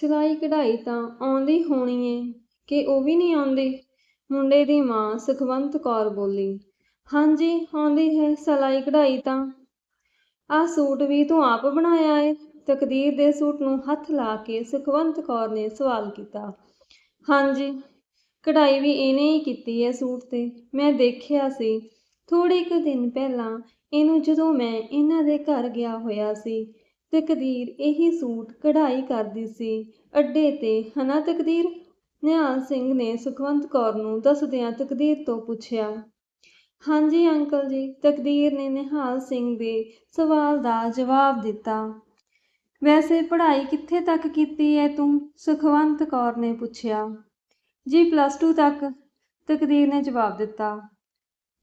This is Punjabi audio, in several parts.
ਸਿਲਾਈ ਕਢਾਈ ਤਾਂ ਆਉਂਦੀ ਹੋਣੀ ਏ, ਕਿ ਉਹ ਵੀ ਨਹੀਂ ਆਉਂਦੀ। ਮੁੰਡੇ ਦੀ ਮਾਂ ਸੁਖਵੰਤ ਕੌਰ ਬੋਲੀ, ਹਾਂਜੀ, ਆਉਂਦੀ ਹੈ ਸਿਲਾਈ ਕਢਾਈ ਤਾਂ। ਆਹ ਸੂਟ ਵੀ ਤੂੰ ਆਪ ਬਣਾਇਆ ਏ? ਤਕਦੀਰ ਦੇ ਸੂਟ ਨੂੰ ਹੱਥ ਲਾ ਕੇ ਸੁਖਵੰਤ ਕੌਰ ਨੇ ਸਵਾਲ ਕੀਤਾ, ਹਾਂਜੀ, ਕਢਾਈ ਵੀ ਇਹਨੇ ਹੀ ਕੀਤੀ ਹੈ ਸੂਟ ਤੇ। ਮੈਂ ਦੇਖਿਆ ਸੀ ਥੋੜੇ ਕੁ ਦਿਨ ਪਹਿਲਾਂ ਇਹਨੂੰ ਜਦੋਂ ਮੈਂ ਇਹਨਾਂ ਦੇ ਘਰ ਗਿਆ ਹੋਇਆ ਸੀ ਤਕਦੀਰ ਇਹੀ ਸੂਟ ਕਢਾਈ ਕਰਦੀ ਸੀ। ਅੱਡੇ ਤੇ ਹਨਾ ਤਕਦੀਰ? ਨਿਹਾਲ ਸਿੰਘ ਨੇ ਸੁਖਵੰਤ ਕੌਰ ਨੂੰ ਦੱਸਦਿਆਂ ਤਕਦੀਰ ਤੋਂ ਪੁੱਛਿਆ, ਹਾਂਜੀ ਅੰਕਲ ਜੀ। ਤਕਦੀਰ ਨੇ ਨਿਹਾਲ ਸਿੰਘ ਦੇ ਸਵਾਲ ਦਾ ਜਵਾਬ ਦਿੱਤਾ, ਵੈਸੇ ਪੜ੍ਹਾਈ ਕਿੱਥੇ ਤੱਕ ਕੀਤੀ ਹੈ ਤੂੰ? ਸੁਖਵੰਤ ਕੌਰ ਨੇ ਪੁੱਛਿਆ, ਜੀ ਪਲੱਸ 2 ਤੱਕ। ਤਕਦੀਰ ਨੇ ਜਵਾਬ ਦਿੱਤਾ,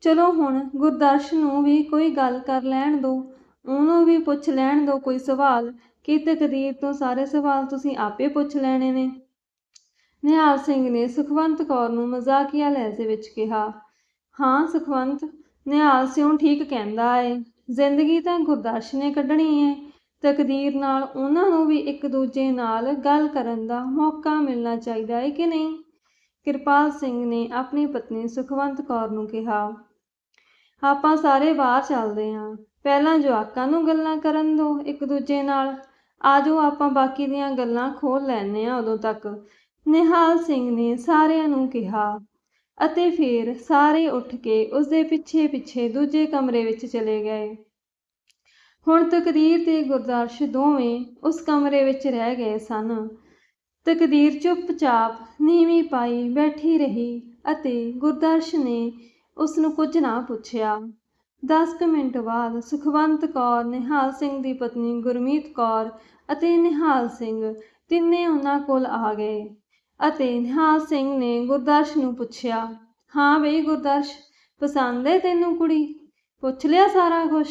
ਚਲੋ ਹੁਣ ਗੁਰਦਰਸ਼ ਨੂੰ ਵੀ ਕੋਈ ਗੱਲ ਕਰ ਲੈਣ ਦਿਓ ਉਹਨੂੰ ਵੀ ਪੁੱਛ ਲੈਣ ਦਿਓ ਕੋਈ ਸਵਾਲ। ਕੀ ਤਕਦੀਰ ਤੋਂ ਸਾਰੇ ਸਵਾਲ ਤੁਸੀਂ ਆਪੇ ਪੁੱਛ ਲੈਣੇ ਨੇ। ਨਿਹਾਲ ਸਿੰਘ ਨੇ ਸੁਖਵੰਤ ਕੌਰ ਨੂੰ ਮਜ਼ਾਕੀਆ ਲਹਿਜੇ ਵਿੱਚ ਕਿਹਾ, ਹਾਂ ਸੁਖਵੰਤ, ਨਿਹਾਲ ਸਿਉਂ ਠੀਕ ਕਹਿੰਦਾ ਏ। ਜ਼ਿੰਦਗੀ ਤਾਂ ਗੁਰਦਰਸ਼ ਨੇ ਕੱਢਣੀ ਏ। ਤਕਦੀਰ ਨਾਲ ਉਹਨਾਂ ਨੂੰ ਵੀ ਇੱਕ ਦੂਜੇ ਨਾਲ ਗੱਲ ਕਰਨ ਦਾ ਮੌਕਾ ਮਿਲਣਾ ਚਾਹੀਦਾ ਏ ਕਿ ਨਹੀਂ? ਕਿਰਪਾਲ ਸਿੰਘ ਨੇ ਆਪਣੀ ਪਤਨੀ ਸੁਖਵੰਤ ਕੌਰ ਨੂੰ ਕਿਹਾ, ਆਪਾਂ ਸਾਰੇ ਬਾਹਰ ਚੱਲਦੇ ਹਾਂ ਪਹਿਲਾਂ ਜਵਾਕਾਂ ਨੂੰ ਗੱਲਾਂ ਕਰਨ ਦਿਓ ਇੱਕ ਦੂਜੇ ਨਾਲ। ਆਜੋ ਆਪਾਂ ਬਾਕੀ ਦੀਆਂ ਗੱਲਾਂ ਖੋਲ ਲੈਣੇ ਆ ਉਦੋਂ ਤੱਕ। ਨਿਹਾਲ ਸਿੰਘ ਨੇ ਸਾਰਿਆਂ ਨੂੰ ਕਿਹਾ ਅਤੇ ਫਿਰ ਸਾਰੇ ਉੱਠ ਕੇ ਉਸਦੇ ਪਿੱਛੇ ਪਿੱਛੇ ਦੂਜੇ ਕਮਰੇ ਵਿੱਚ ਚਲੇ ਗਏ। ਹੁਣ ਤਕਦੀਰ ਤੇ ਗੁਰਦਰਸ਼ ਦੋਵੇਂ ਉਸ ਕਮਰੇ ਵਿੱਚ ਰਹਿ ਗਏ ਸਨ। ਤਕਦੀਰ ਚੁੱਪਚਾਪ ਨੀਵੀਂ ਪਾਈ ਬੈਠੀ ਰਹੀ ਅਤੇ ਗੁਰਦਰਸ਼ ਨੇ ਉਸ ਨੂੰ ਕੁਝ ਨਾ ਪੁੱਛਿਆ। ਦਸ ਕੁ ਮਿੰਟ ਬਾਅਦ ਸੁਖਵੰਤ ਕੌਰ, ਨਿਹਾਲ ਸਿੰਘ ਦੀ ਪਤਨੀ ਗੁਰਮੀਤ ਕੌਰ ਅਤੇ ਨਿਹਾਲ ਸਿੰਘ ਤਿੰਨੇ ਉਹਨਾਂ ਕੋਲ ਆ ਗਏ ਅਤੇ ਨਿਹਾਲ ਸਿੰਘ ਨੇ ਗੁਰਦਰਸ਼ ਨੂੰ ਪੁੱਛਿਆ, ਹਾਂ ਬਈ ਗੁਰਦਰਸ਼, ਪਸੰਦ ਹੈ ਤੈਨੂੰ ਕੁੜੀ? ਪੁੱਛ ਲਿਆ ਸਾਰਾ ਕੁਛ?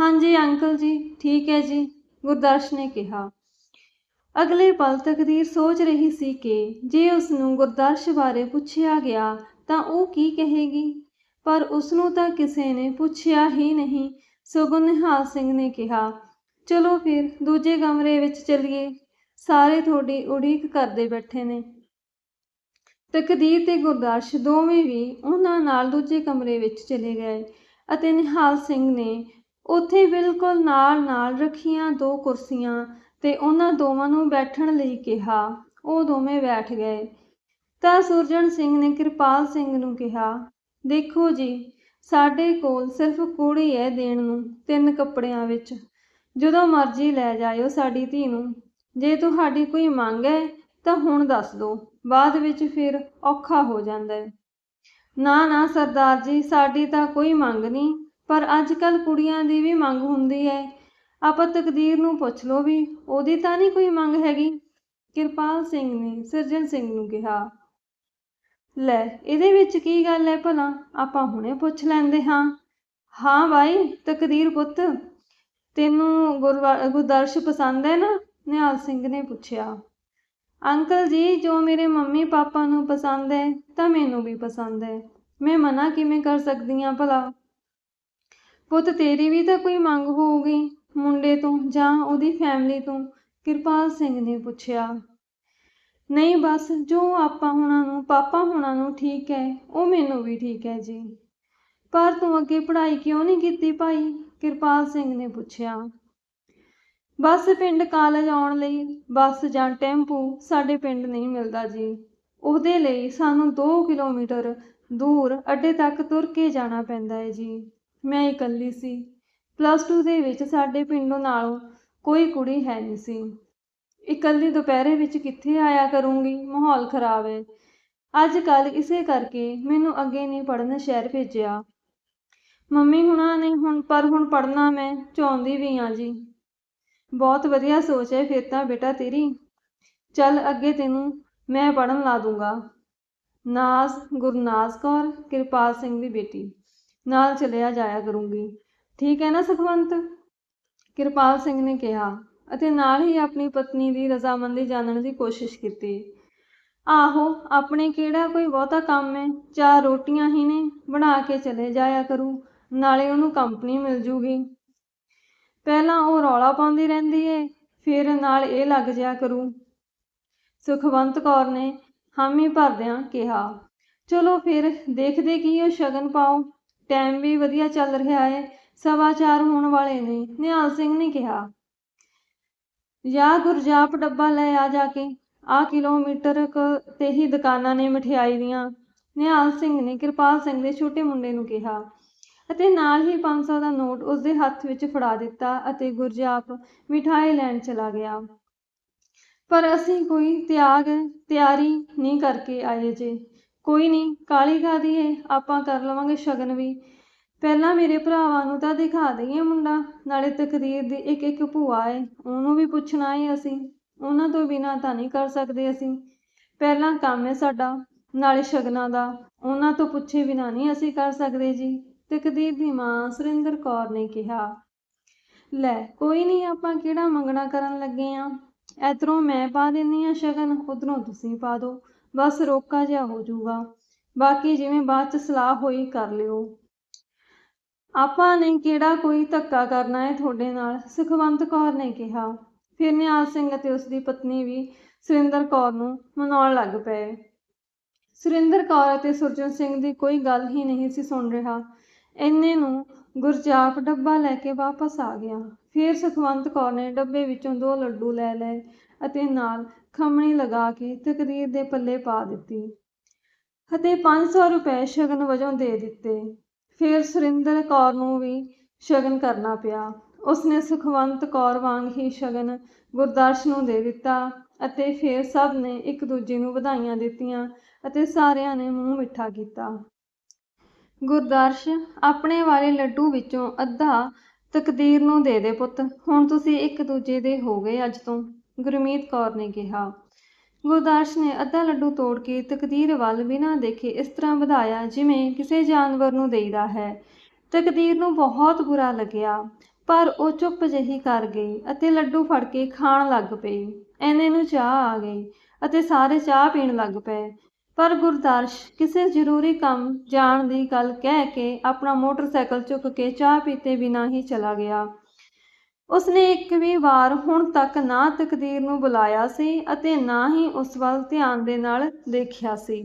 ਹਾਂਜੀ ਅੰਕਲ ਜੀ, ਠੀਕ ਹੈ ਜੀ, ਗੁਰਦਰਸ਼ ਨੇ ਕਿਹਾ। ਅਗਲੇ ਪਲ ਤਕਦੀਰ ਸੋਚ ਰਹੀ ਸੀ ਕਿ ਜੇ ਉਸ ਨੂੰ ਗੁਰਦਰਸ਼ ਬਾਰੇ ਪੁੱਛਿਆ ਗਿਆ ਤਾਂ ਉਹ ਕੀ ਕਹੇਗੀ? ਪਰ ਉਸ ਨੂੰ ਤਾਂ ਕਿਸੇ ਨੇ ਪੁੱਛਿਆ ਹੀ ਨਹੀਂ। ਸਗੋਂ ਨਿਹਾਲ ਸਿੰਘ ਨੇ ਕਿਹਾ, ਚਲੋ ਫਿਰ, ਦੂਜੇ ਕਮਰੇ ਵਿੱਚ ਚਲੀਏ। ਸਾਰੇ ਤੁਹਾਡੀ ਉਡੀਕ ਕਰਦੇ ਬੈਠੇ ਨੇ। ਤਕਦੀਰ ਤੇ ਗੁਰਦਰਸ਼ ਦੋਵੇਂ ਵੀ ਉਹਨਾਂ ਨਾਲ ਦੂਜੇ ਕਮਰੇ ਵਿੱਚ ਚਲੇ ਗਏ ਅਤੇ ਨਿਹਾਲ ਸਿੰਘ ਨੇ ਉੱਥੇ ਬਿਲਕੁਲ ਨਾਲ ਨਾਲ ਰੱਖੀਆਂ ਦੋ ਕੁਰਸੀਆਂ ਤੇ ਉਹਨਾਂ ਦੋਵਾਂ ਨੂੰ ਬੈਠਣ ਲਈ ਕਿਹਾ। ਉਹ ਦੋਵੇਂ ਬੈਠ ਗਏ। ਤਾਂ ਸੁਰਜਣ ਸਿੰਘ ਨੇ ਕਿਰਪਾਲ ਸਿੰਘ ਨੂੰ ਕਿਹਾ ਦੇਖੋ ਜੀ, ਸਾਡੇ ਕੋਲ ਸਿਰਫ ਕੁੜੀ ਹੈ ਦੇਣ ਨੂੰ, ਤਿੰਨ ਕੱਪੜਿਆਂ ਵਿੱਚ। ਜਦੋਂ ਮਰਜ਼ੀ ਲੈ ਜਾਇਓ ਸਾਡੀ ਧੀ ਨੂੰ। ਜੇ ਤੁਹਾਡੀ ਕੋਈ ਮੰਗ ਹੈ, ਤਾਂ ਹੁਣ ਦੱਸ ਦਿਓ। ਬਾਅਦ ਵਿੱਚ ਫਿਰ ਔਖਾ ਹੋ ਜਾਂਦਾ ਹੈ। ਨਾ ਨਾ ਸਰਦਾਰ ਜੀ, ਸਾਡੀ ਤਾਂ ਕੋਈ ਮੰਗ ਨਹੀਂ, ਪਰ ਅੱਜ ਕੱਲ ਕੁੜੀਆਂ ਦੀ ਵੀ ਮੰਗ ਹੁੰਦੀ ਹੈ। ਆਪਾਂ ਤਕਦੀਰ ਨੂੰ ਪੁੱਛ ਲਓ ਵੀ ਉਹਦੀ ਤਾਂ ਨਹੀਂ ਕੋਈ ਮੰਗ ਹੈਗੀ? ਕਿਰਪਾਲ ਸਿੰਘ ਨੇ ਸਰਜਨ ਸਿੰਘ ਨੂੰ ਕਿਹਾ। ਲੈ, ਇਹਦੇ ਵਿੱਚ ਕੀ ਗੱਲ ਹੈ ਭਲਾ? ਆਪਾਂ ਹੁਣੇ ਪੁੱਛ ਲੈਂਦੇ ਹਾਂ। ਹਾਂ ਬਾਈ, ਤਕਦੀਰ ਪੁੱਤ। ਤੈਨੂੰ ਗੁਰਦਰਸ਼ ਪਸੰਦ ਹੈ ਨਾ? ਨਿਹਾਲ ਸਿੰਘ ਨੇ ਪੁੱਛਿਆ। ਅੰਕਲ ਜੀ, ਜੋ ਮੇਰੇ ਮੰਮੀ ਪਾਪਾ ਨੂੰ ਪਸੰਦ ਹੈ ਤਾਂ ਮੈਨੂੰ ਵੀ ਪਸੰਦ ਹੈ ਮੈਂ ਮਨਾ ਕਿਵੇਂ ਕਰ ਸਕਦੀ ਹਾਂ ਭਲਾ? ਪੁੱਤ, ਤੇਰੀ ਵੀ ਤਾਂ ਕੋਈ ਮੰਗ ਹੋਊਗੀ। ਮੁੰਡੇ ਤੋਂ ਜਾਂ ਉਹਦੀ ਫੈਮਿਲੀ ਤੋਂ। ਕਿਰਪਾਲ ਸਿੰਘ ਨੇ ਪੁੱਛਿਆ। ਨਹੀਂ ਬਸ, ਜੋ ਆਪਾਂ ਹੁਣਾਂ ਨੂੰ, ਪਾਪਾ ਹੁਣਾਂ ਨੂੰ ਠੀਕ ਹੈ, ਉਹ ਮੈਨੂੰ ਵੀ ਠੀਕ ਹੈ ਜੀ। ਪਰ ਤੂੰ ਅੱਗੇ ਪੜ੍ਹਾਈ ਕਿਉਂ ਨਹੀਂ ਕੀਤੀ ਭਾਈ? ਕਿਰਪਾਲ ਸਿੰਘ ਨੇ ਪੁੱਛਿਆ। ਬੱਸ ਪਿੰਡ ਕਾਲਜ ਆਉਣ ਲਈ, ਬੱਸ ਜਾਂ ਟੈਂਪੂ, ਸਾਡੇ ਪਿੰਡ ਨਹੀਂ ਮਿਲਦਾ ਜੀ। ਉਹਦੇ ਲਈ ਸਾਨੂੰ 2 ਕਿਲੋਮੀਟਰ ਦੂਰ ਅੱਡੇ ਤੱਕ ਤੁਰ ਕੇ ਜਾਣਾ ਪੈਂਦਾ ਹੈ ਜੀ। ਮੈਂ ਇਕੱਲੀ ਸੀ। ਪਲੱਸ 2 ਦੇ ਵਿੱਚ ਸਾਡੇ ਪਿੰਡੋਂ ਨਾਲੋਂ ਕੋਈ ਕੁੜੀ ਹੈ ਨਹੀਂ ਸੀ। ਇਕੱਲੀ ਦੁਪਹਿਰੇ ਵਿੱਚ ਕਿੱਥੇ ਆਇਆ ਕਰੂੰਗੀ? ਮਾਹੌਲ ਖਰਾਬ ਹੈ। ਅੱਜ ਕੱਲ ਇਸੇ ਕਰਕੇ ਮੈਨੂੰ ਅੱਗੇ ਨਹੀਂ ਪੜਨ ਸ਼ਹਿਰ ਭੇਜਿਆ। ਮੰਮੀ ਹੁਣਾਂ ਨੇ ਹੁਣ, ਪਰ ਹੁਣ ਪੜਨਾ ਮੈਂ ਚਾਹੁੰਦੀ ਵੀ ਹਾਂ ਜੀ। ਬਹੁਤ ਵਧੀਆ ਸੋਚ ਹੈ ਫਿਰ ਤਾਂ ਬੇਟਾ ਤੇਰੀ। ਚੱਲ ਅੱਗੇ ਤੈਨੂੰ ਮੈਂ ਪੜਨ ਲਾ ਦੂੰਗਾ। ਨਾਜ਼ ਗੁਰਨਾਜ਼ ਕੌਰ, ਕਿਰਪਾਲ ਸਿੰਘ ਦੀ ਬੇਟੀ। ਨਾਲ ਚਲਿਆ ਜਾਇਆ ਕਰੂੰਗੀ। ਠੀਕ ਹੈ ਨਾ ਸੁਖਵੰਤ? ਕਿਰਪਾਲ ਸਿੰਘ ਨੇ ਕਿਹਾ। ਅਤੇ ਨਾਲ ਹੀ ਆਪਣੀ ਪਤਨੀ ਦੀ ਰਜ਼ਾਮੰਦੀ ਜਾਣਨ ਦੀ ਕੋਸ਼ਿਸ਼ ਕੀਤੀ। ਆਹੋ, ਆਪਣੇ ਕਿਹੜਾ ਕੋਈ ਬਹੁਤਾ ਕੰਮ ਹੈ ਚਾਰ ਰੋਟੀਆਂ ਹੀ ਨੇ, ਬਣਾ ਕੇ ਚਲੇ ਜਾਇਆ ਕਰੂ, ਨਾਲੇ ਉਹਨੂੰ ਕੰਪਨੀ ਮਿਲ ਜੂਗੀ। ਪਹਿਲਾਂ ਉਹ ਰੌਲਾ ਪਾਉਂਦੀ ਰਹਿੰਦੀ ਏ, ਫਿਰ ਨਾਲ ਇਹ ਲੱਗ ਜਿਆ ਕਰੂ। ਸੁਖਵੰਤ ਕੌਰ ਨੇ ਹਾਮੀ ਭਰਦਿਆਂ ਕਿਹਾ, ਚਲੋ ਫਿਰ, ਦੇਖਦੇ ਕੀ ਉਹ ਸ਼ਗਨ ਪਾਓ। ਟਾਈਮ ਵੀ ਵਧੀਆ ਚੱਲ ਰਿਹਾ ਹੈ ਸਵਾ ਚਾਰ ਹੋਣ ਵਾਲੇ ਨੇ, ਨਿਹਾਲ ਸਿੰਘ ਨੇ ਕਿਹਾ। ਯਾ ਗੁਰਜਾਪ ਡੱਬਾ ਲੈ ਆ ਜਾ ਕੇ। ਆ ਕਿਲੋਮੀਟਰ ਕੁ ਤੇ ਹੀ ਦੁਕਾਨਾਂ ਨੇ ਮਠਿਆਈ ਦੀਆਂ। ਨਿਹਾਲ ਸਿੰਘ ਨੇ ਕਿਰਪਾਲ ਸਿੰਘ ਦੇ ਛੋਟੇ ਮੁੰਡੇ ਨੂੰ ਕਿਹਾ ਅਤੇ ਨਾਲ ਹੀ 500 ਦਾ ਨੋਟ ਉਸਦੇ ਹੱਥ ਵਿੱਚ ਫੜਾ ਦਿੱਤਾ ਅਤੇ ਗੁਰਜਾਪ ਮਿਠਾਈ ਲੈਣ ਚਲਾ ਗਿਆ। ਪਰ ਅਸੀਂ ਕੋਈ ਤਿਆਗ, ਤਿਆਰੀ ਨਹੀਂ ਕਰਕੇ ਆਏ ਜੇ। ਕੋਈ ਨਹੀਂ, ਕਾਲੀ ਕਾਦੀ ਏ, ਆਪਾਂ ਕਰ ਲਵਾਂਗੇ ਸ਼ਗਨ ਵੀ। ਪਹਿਲਾਂ ਮੇਰੇ ਭਰਾਵਾਂ ਨੂੰ ਤਾਂ ਦਿਖਾ ਦਈਏ ਮੁੰਡਾ, ਨਾਲੇ ਤਕਦੀਰ ਦੀ ਇੱਕ ਇੱਕ ਭੂਆ ਏ, ਉਹਨੂੰ ਵੀ ਪੁੱਛਣਾ ਏ ਅਸੀਂ। ਉਹਨਾਂ ਤੋਂ ਬਿਨਾਂ ਤਾਂ ਨਹੀਂ ਕਰ ਸਕਦੇ ਅਸੀਂ। ਪਹਿਲਾਂ ਕੰਮ ਏ ਸਾਡਾ, ਨਾਲੇ ਸ਼ਗਨਾਂ ਦਾ। ਉਹਨਾਂ ਤੋਂ ਪੁੱਛੇ ਬਿਨਾਂ ਨਹੀਂ ਅਸੀਂ ਕਰ ਸਕਦੇ ਜੀ। ਤਕਦੀਰ ਦੀ ਮਾਂ ਸੁਰਿੰਦਰ ਕੌਰ ਨੇ ਕਿਹਾ, ਲੈ, ਕੋਈ ਨਹੀਂ, ਆਪਾਂ ਕਿਹੜਾ ਮੰਗਣਾ ਕਰਨ ਲੱਗੇ ਆ? ਇੱਧਰੋਂ ਮੈਂ ਪਾ ਦਿੰਨੀ ਆ ਸ਼ਗਨ, ਉਧਰੋਂ ਤੁਸੀਂ ਪਾ ਦਿਓ। ਬਸ ਰੋਕਾ ਜਿਹਾ ਹੋ ਜਾਊਗਾ। ਬਾਕੀ ਜਿਵੇਂ ਬਾਅਦ ਚ ਸਲਾਹ ਹੋਈ ਕਰ ਲਿਓ। ਆਪਾਂ ਨੇ ਕਿਹੜਾ ਕੋਈ ਧੱਕਾ ਕਰਨਾ ਹੈ ਤੁਹਾਡੇ ਨਾਲ? ਸੁਖਵੰਤ ਕੌਰ ਨੇ ਕਿਹਾ। ਫਿਰ ਨਿਹਾਲ ਸਿੰਘ ਅਤੇ ਉਸ ਦੀ ਪਤਨੀ ਵੀ ਸੁਰਿੰਦਰ ਕੌਰ ਨੂੰ ਮਨਾਉਣ ਲੱਗ ਪਏ। ਸੁਰਿੰਦਰ ਕੌਰ ਅਤੇ ਸੁਰਜਨ ਸਿੰਘ ਦੀ ਕੋਈ ਗੱਲ ਹੀ ਨਹੀਂ ਸੀ ਸੁਣ ਰਿਹਾ। ਇੰਨੇ ਨੂੰ ਗੁਰਜਾਪ ਡੱਬਾ ਲੈ ਕੇ ਵਾਪਸ ਆ ਗਿਆ। ਫਿਰ ਸੁਖਵੰਤ ਕੌਰ ਨੇ ਡੱਬੇ ਵਿੱਚੋਂ ਦੋ ਲੱਡੂ ਲੈ ਲਏ ਅਤੇ ਨਾਲ ਖਮਣੀ ਲਗਾ ਕੇ ਤਕਰੀਰ ਦੇ ਪੱਲੇ ਪਾ ਦਿੱਤੀ ਅਤੇ 500 ਰੁਪਏ ਸ਼ਗਨ ਵਜੋਂ ਦੇ ਦਿੱਤੇ। ਫਿਰ ਸੁਰਿੰਦਰ ਕੌਰ ਨੂੰ ਵੀ ਸ਼ਗਨ ਕਰਨਾ ਪਿਆ। ਉਸਨੇ ਸੁਖਵੰਤ ਕੌਰ ਵਾਂਗ ਹੀ ਸ਼ਗਨ ਗੁਰਦਰਸ਼ ਨੂੰ ਦੇ ਦਿੱਤਾ ਅਤੇ ਫਿਰ ਸਭ ਨੇ ਇੱਕ ਦੂਜੇ ਨੂੰ ਵਧਾਈਆਂ ਦਿੱਤੀਆਂ ਅਤੇ ਸਾਰਿਆਂ ਨੇ ਮੂੰਹ ਮਿੱਠਾ ਕੀਤਾ। ਗੁਰਦਰਸ਼ ਆਪਣੇ ਵਾਲੇ ਲੱਡੂ ਵਿੱਚੋਂ ਅੱਧਾ ਤਕਦੀਰ ਨੂੰ ਦੇ ਦੇ ਪੁੱਤ, ਹੁਣ ਤੁਸੀਂ ਇੱਕ ਦੂਜੇ ਦੇ ਹੋ ਗਏ ਅੱਜ ਤੋਂ, ਗੁਰਮੀਤ ਕੌਰ ਨੇ ਕਿਹਾ। ਗੁਰਦਰਸ਼ ਨੇ ਅੱਧਾ ਲੱਡੂ ਤੋੜ ਕੇ ਤਕਦੀਰ ਵੱਲ ਬਿਨਾਂ ਦੇਖੇ, ਇਸ ਤਰ੍ਹਾਂ ਵਧਾਇਆ ਜਿਵੇਂ ਕਿਸੇ ਜਾਨਵਰ ਨੂੰ ਦੇਈਦਾ ਹੈ। ਤਕਦੀਰ ਨੂੰ ਬਹੁਤ ਬੁਰਾ ਲੱਗਿਆ, ਪਰ ਉਹ ਚੁੱਪ ਜਿਹੀ ਕਰ ਗਈ ਅਤੇ ਲੱਡੂ ਫੜ ਕੇ ਖਾਣ ਲੱਗ ਪਈ। ਐਨੇ ਨੂੰ ਚਾਹ ਆ ਗਈ ਅਤੇ ਸਾਰੇ ਚਾਹ ਪੀਣ ਲੱਗ ਪਏ। ਪਰ ਗੁਰਦਰਸ਼ ਕਿਸੇ ਜ਼ਰੂਰੀ ਕੰਮ ਜਾਣ ਦੀ ਗੱਲ ਕਹਿ ਕੇ ਆਪਣਾ ਮੋਟਰਸਾਈਕਲ ਚੁੱਕ ਕੇ ਚਾਹ ਪੀਤੇ ਬਿਨਾਂ ਹੀ ਚਲਾ ਗਿਆ। ਉਸਨੇ ਇੱਕ ਵੀ ਵਾਰ ਹੁਣ ਤੱਕ ਨਾ ਤਕਦੀਰ ਨੂੰ ਬੁਲਾਇਆ ਸੀ ਅਤੇ ਨਾ ਹੀ ਉਸ ਵੱਲ ਧਿਆਨ ਦੇ ਨਾਲ ਦੇਖਿਆ ਸੀ।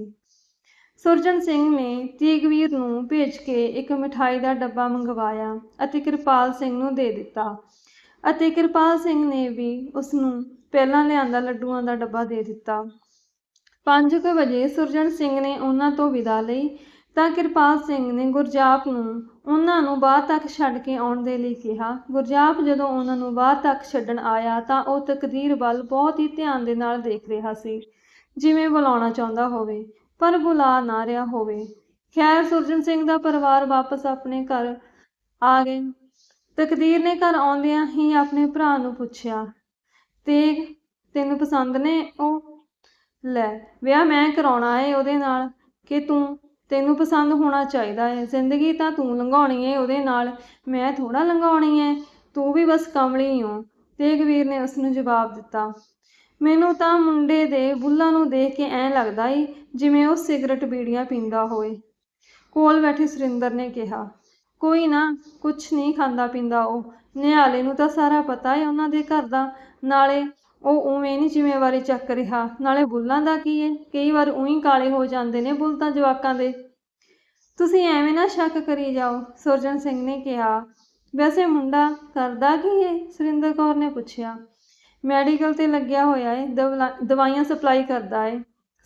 ਸੁਰਜਨ ਸਿੰਘ ਨੇ ਤੀਗਵੀਰ ਨੂੰ ਭੇਜ ਕੇ ਇੱਕ ਮਿਠਾਈ ਦਾ ਡੱਬਾ ਮੰਗਵਾਇਆ ਅਤੇ ਕਿਰਪਾਲ ਸਿੰਘ ਨੂੰ ਦੇ ਦਿੱਤਾ ਅਤੇ ਕਿਰਪਾਲ ਸਿੰਘ ਨੇ ਵੀ ਉਸ ਨੂੰ ਪਹਿਲਾਂ ਲਿਆਂਦਾ ਲੱਡੂਆਂ ਦਾ ਡੱਬਾ ਦੇ ਦਿੱਤਾ। ਪੰਜ ਕੁ ਵਜੇ ਸੁਰਜਨ ਸਿੰਘ ਨੇ ਉਹਨਾਂ ਤੋਂ ਵਿਦਾ ਲਈ ਤਾਂ ਕਿਰਪਾਲ ਸਿੰਘ ਨੇ ਗੁਰਜਾਪ ਨੂੰ ਉਹਨਾਂ ਨੂੰ ਬਾਹਰ ਤੱਕ ਛੱਡ ਕੇ ਆਉਣ ਦੇ ਲਈ ਕਿਹਾ। ਗੁਰਜਾਪ ਜਦੋਂ ਉਹਨਾਂ ਨੂੰ ਬਾਹਰ ਤੱਕ ਛੱਡਣ ਆਇਆ ਤਾਂ ਉਹ ਤਕਦੀਰ ਵੱਲ ਬਹੁਤ ਹੀ ਧਿਆਨ ਦੇ ਨਾਲ ਦੇਖ ਰਿਹਾ ਸੀ, ਜਿਵੇਂ ਬੁਲਾਉਣਾ ਚਾਹੁੰਦਾ ਹੋਵੇ, ਪਰ ਬੁਲਾ ਨਾ ਰਿਹਾ ਹੋਵੇ। ਖੈਰ, ਸੁਰਜਨ ਸਿੰਘ ਦਾ ਪਰਿਵਾਰ ਵਾਪਸ ਆਪਣੇ ਘਰ ਆ ਗਏ। ਤਕਦੀਰ ਨੇ ਘਰ ਆਉਂਦਿਆਂ ਹੀ ਆਪਣੇ ਭਰਾ ਨੂੰ ਪੁੱਛਿਆ, ਤੇ ਤੈਨੂੰ ਪਸੰਦ ਨੇ ਉਹ? ਲੈ, ਵਿਆਹ ਮੈਂ ਕਰਾਉਣਾ ਏ ਉਹਦੇ ਨਾਲ, ਕਿ ਤੂੰ ਤੈਨੂੰ ਪਸੰਦ ਹੋਣਾ ਚਾਹੀਦਾ ਹੈ। ਜ਼ਿੰਦਗੀ ਤਾਂ ਤੂੰ ਲੰਘਾਉਣੀ ਏ, ਉਹਦੇ ਨਾਲ ਮੈਂ ਥੋੜਾ ਲੰਘਾਉਣੀ ਏ। ਤੂੰ ਵੀ ਬਸ ਕਮਲੀ ਹੋ ਤੇਗਵੀਰ ਨੇ ਉਸ ਨੂੰ ਜਵਾਬ ਦਿੱਤਾ, ਮੈਨੂੰ ਤਾਂ ਮੁੰਡੇ ਦੇ ਬੁੱਲਾਂ ਨੂੰ ਦੇਖ ਕੇ ਐਂ ਲੱਗਦਾ ਈ ਜਿਵੇਂ ਉਹ ਸਿਗਰਟ ਬੀੜੀਆਂ ਪੀਂਦਾ ਹੋਵੇ। ਕੋਲ ਬੈਠੇ ਸੁਰਿੰਦਰ ਨੇ ਕਿਹਾ, ਕੋਈ ਨਾ, ਕੁਛ ਨਹੀਂ ਖਾਂਦਾ ਪੀਂਦਾ ਉਹ। ਨਿਹਾਲੇ ਨੂੰ ਤਾਂ ਸਾਰਾ ਪਤਾ ਏ ਉਹਨਾਂ ਦੇ ਘਰ ਦਾ। ਨਾਲੇ ਉਹ ਉਵੇਂ ਨਹੀਂ ਜ਼ਿੰਮੇਵਾਰੀ ਚੱਕ ਰਿਹਾ। ਨਾਲੇ ਬੁੱਲਾਂ ਦਾ ਕੀ ਹੈ ਕਈ ਵਾਰ ਉਹੀ ਕਾਲੇ ਹੋ ਜਾਂਦੇ ਨੇ ਬੁੱਲ ਤਾਂ ਜਵਾਕਾਂ ਦੇ। ਤੁਸੀਂ ਐਵੇਂ ਨਾ ਸ਼ੱਕ ਕਰੀ ਜਾਓ, ਸੁਰਜਨ ਸਿੰਘ ਨੇ ਕਿਹਾ। ਵੈਸੇ ਮੁੰਡਾ ਕਰਦਾ ਕੀ ਹੈ ਸੁਰਿੰਦਰ ਕੌਰ ਨੇ ਪੁੱਛਿਆ। ਮੈਡੀਕਲ ਤੇ ਲੱਗਿਆ ਹੋਇਆ ਹੈ ਦਵਲਾ- ਦਵਾਈਆਂ ਸਪਲਾਈ ਕਰਦਾ ਏ।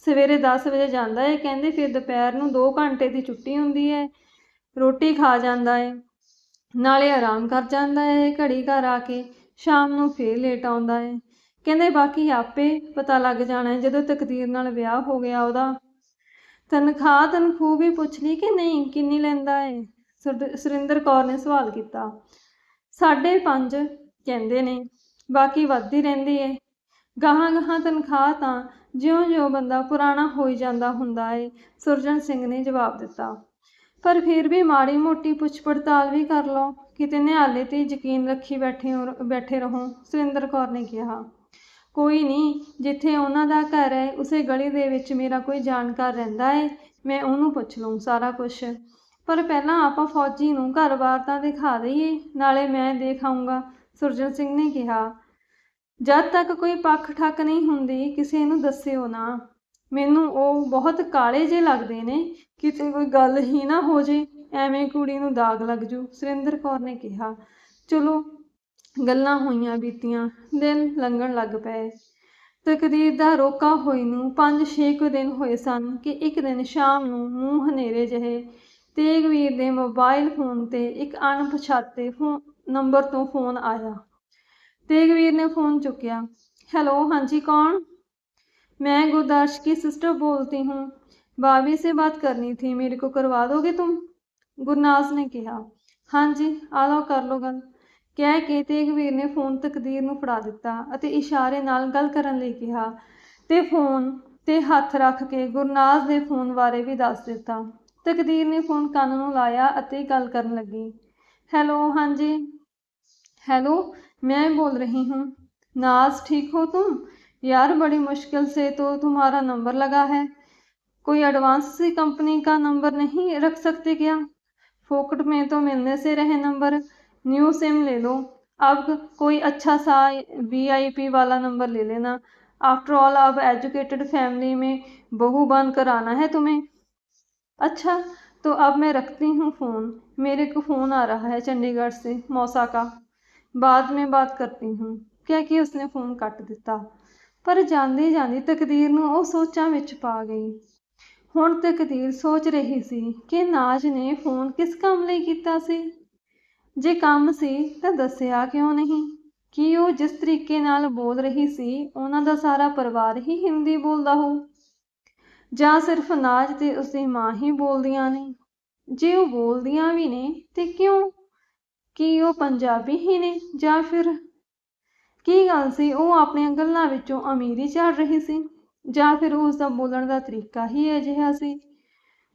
ਸਵੇਰੇ 10 ਵਜੇ ਜਾਂਦਾ ਏ, ਕਹਿੰਦੇ ਫਿਰ ਦੁਪਹਿਰ ਨੂੰ 2 ਘੰਟੇ ਦੀ ਛੁੱਟੀ ਹੁੰਦੀ ਹੈ ਰੋਟੀ ਖਾ ਜਾਂਦਾ ਏ। ਨਾਲੇ ਆਰਾਮ ਕਰ ਜਾਂਦਾ ਹੈ ਘੜੀ ਘਰ ਆ ਕੇ, ਸ਼ਾਮ ਨੂੰ ਫੇਰ ਲੇਟ ਆਉਂਦਾ ਏ। ਕਹਿੰਦੇ ਬਾਕੀ ਆਪੇ ਪਤਾ ਲੱਗ ਜਾਣਾ ਏ ਜਦੋਂ ਤਕਦੀਰ ਨਾਲ ਵਿਆਹ ਹੋ ਗਿਆ ਉਹਦਾ। ਤਨਖਾਹ ਤਨਖੂ ਵੀ ਪੁੱਛ ਲਈ ਕਿ ਨਹੀਂ, ਕਿੰਨੀ ਲੈਂਦਾ ਏ? ਸੁਰ- ਸੁਰਿੰਦਰ ਕੌਰ ਨੇ ਸਵਾਲ ਕੀਤਾ। ਸਾਢੇ ਪੰਜ, ਕਹਿੰਦੇ ਨੇ, ਬਾਕੀ ਵੱਧਦੀ ਰਹਿੰਦੀ ਏ। ਗਾਹਾਂ ਗਾਹਾਂ ਤਨਖਾਹ ਤਾਂ ਜਿਉਂ-ਜਿਉਂ ਬੰਦਾ ਪੁਰਾਣਾ ਹੋਈ ਜਾਂਦਾ ਹੁੰਦਾ ਏ ਸੁਰਜਨ ਸਿੰਘ ਨੇ ਜਵਾਬ ਦਿੱਤਾ। ਪਰ ਫਿਰ ਵੀ ਮਾੜੀ ਮੋਟੀ ਪੁੱਛ ਪੜਤਾਲ ਵੀ ਕਰ ਲਓ, ਕਿਤੇ ਨਿਹਾਲੇ ਤੇ ਯਕੀਨ ਰੱਖੀ ਬੈਠੇ ਬੈਠੇ ਰਹੋ, ਸੁਰਿੰਦਰ ਕੌਰ ਨੇ ਕਿਹਾ। ਕੋਈ ਨਹੀਂ ਜਿੱਥੇ ਉਹਨਾਂ ਦਾ ਘਰ ਹੈ, ਉਸੇ ਗਲੀ ਦੇ ਵਿੱਚ ਮੇਰਾ ਕੋਈ ਜਾਣਕਾਰ ਰਹਿੰਦਾ ਹੈ ਮੈਂ ਉਹਨੂੰ ਪੁੱਛ ਲਊਂ ਸਾਰਾ ਕੁਝ ਪਰ ਪਹਿਲਾਂ ਆਪਾਂ ਫੌਜੀ ਨੂੰ ਘਰ-ਬਾਰ ਤਾਂ ਦਿਖਾ ਦਈਏ, ਨਾਲੇ ਮੈਂ ਦੇਖ ਆਊਂਗਾ ਸੁਰਜਨ ਸਿੰਘ ਨੇ ਕਿਹਾ। ਜਦ ਤੱਕ ਕੋਈ ਪੱਖ ਠੱਕ ਨਹੀਂ ਹੁੰਦੀ, ਕਿਸੇ ਨੂੰ ਦੱਸਿਓ ਨਾ। ਮੈਨੂੰ ਉਹ ਬਹੁਤ ਕਾਲੇ ਜੇ ਲੱਗਦੇ ਨੇ, ਕਿਤੇ ਕੋਈ ਗੱਲ ਹੀ ਨਾ ਹੋ ਜੇ, ਐਵੇਂ ਕੁੜੀ ਨੂੰ ਦਾਗ ਲੱਗ ਜੂ, ਸੁਰਿੰਦਰ ਕੌਰ ਨੇ ਕਿਹਾ। ਚਲੋ ਗੱਲਾਂ ਹੋਈਆਂ ਬੀਤੀਆਂ ਦਿਨ ਲੰਘਣ ਲੱਗ ਪਏ ਤਕਦੀਰ ਦਾ ਰੋਕਾ ਹੋਈ ਨੂੰ ਪੰਜ ਛੇ ਕੁ ਦਿਨ ਹੋਏ ਸਨ ਕਿ ਇੱਕ ਦਿਨ ਸ਼ਾਮ ਨੂੰ ਮੂੰਹ ਹਨੇਰੇ ਜਿਹੇ ਤੇਗਵੀਰ ਦੇ ਮੋਬਾਈਲ ਫੋਨ ਤੇ ਇੱਕ ਅਣਪਛਾਤੇ ਫੋਨ ਨੰਬਰ ਤੋਂ ਫੋਨ ਆਇਆ ਤੇਗਵੀਰ ਨੇ ਫੋਨ ਚੁੱਕਿਆ हेलो हाँ जी कौन मैं गुरदाश की सिस्टर बोलती हूँ भाभी से बात करनी थी मेरे को करवा दोगे तुम ਗੁਰਨਾਜ਼ ਨੇ ਕਿਹਾ ਹਾਂਜੀ ਆ ਲਓ ਕਰ ਲਓ ਗੱਲ ਕਹਿ ਕੇ ਤੇਗਵੀਰ ਨੇ ਫੋਨ ਤਕਦੀਰ ਨੂੰ ਫੜਾ ਦਿੱਤਾ ਅਤੇ ਇਸ਼ਾਰੇ ਨਾਲ ਗੱਲ ਕਰਨ ਲਈ ਕਿਹਾ ਤੇ ਫੋਨ ਤੇ ਹੱਥ ਰੱਖ ਕੇ ਗੁਰਨਾਜ਼ ਦੇ ਫੋਨ ਬਾਰੇ ਵੀ ਦੱਸ ਦਿੱਤਾ ਤਕਦੀਰ ਨੇ ਫੋਨ ਕੰਨ ਨੂੰ ਲਾਇਆ ਅਤੇ ਗੱਲ ਕਰਨ ਲੱਗੀ ਹੈਲੋ ਹਾਂਜੀ हेलो मैं बोल रही हूँ नाज ठीक हो तुम यार बड़ी मुश्किल से तो तुम्हारा नंबर लगा है कोई एडवांस सी कंपनी का नंबर नहीं रख सकते क्या फोकट में तो मिलने से रहे नंबर न्यू सिम ले लो अब कोई अच्छा सा वीआईपी वाला नंबर ले लेना आफ्टर ऑल अब एजुकेटेड फैमिली में बहू बन कर आना है तुम्हें अच्छा तो अब मैं रखती हूँ फ़ोन मेरे को फ़ोन आ रहा है चंडीगढ़ से मौसा का ਬਾਅਦ ਮੈਂ ਬਾਤ ਕਰਤੀ ਹੂੰ ਕਹਿ ਕੇ ਉਸਨੇ ਫੋਨ ਕੱਟ ਦਿੱਤਾ ਪਰ ਜਾਂਦੀ ਜਾਂਦੀ ਤਕਦੀਰ ਨੂੰ ਉਹ ਸੋਚਾਂ ਵਿੱਚ ਪਾ ਗਈ ਹੁਣ ਤਕਦੀਰ ਸੋਚ ਰਹੀ ਸੀ ਕਿ ਨਾਜ ਨੇ ਫੋਨ ਕਿਸ ਕੰਮ ਲਈ ਕੀਤਾ ਸੀ ਜੇ ਕੰਮ ਸੀ ਤਾਂ ਦੱਸਿਆ ਕਿਉਂ ਨਹੀਂ? ਕਿ ਉਹ ਜਿਸ ਤਰੀਕੇ ਨਾਲ ਬੋਲ ਰਹੀ ਸੀ, ਉਹਨਾਂ ਦਾ ਸਾਰਾ ਪਰਿਵਾਰ ਹੀ ਹਿੰਦੀ ਬੋਲਦਾ ਹੋ ਜਾਂ ਸਿਰਫ ਨਾਜ ਤੇ ਉਸਦੀ ਮਾਂ ਹੀ ਬੋਲਦੀਆਂ ਨੇ? ਜੇ ਉਹ ਬੋਲਦੀਆਂ ਵੀ ਨੇ, ਤੇ ਕਿਉਂ? ਕੀ ਉਹ ਪੰਜਾਬੀ ਹੀ ਨੇ, ਜਾਂ ਫਿਰ ਕੀ ਗੱਲ ਸੀ ਉਹ ਆਪਣੀਆਂ ਗੱਲਾਂ ਵਿੱਚੋਂ ਅਮੀਰੀ ਝਾੜ ਰਹੀ ਸੀ? ਜਾਂ ਫਿਰ ਉਸ ਦਾ ਬੋਲਣ ਦਾ ਤਰੀਕਾ ਹੀ ਅਜਿਹਾ ਸੀ?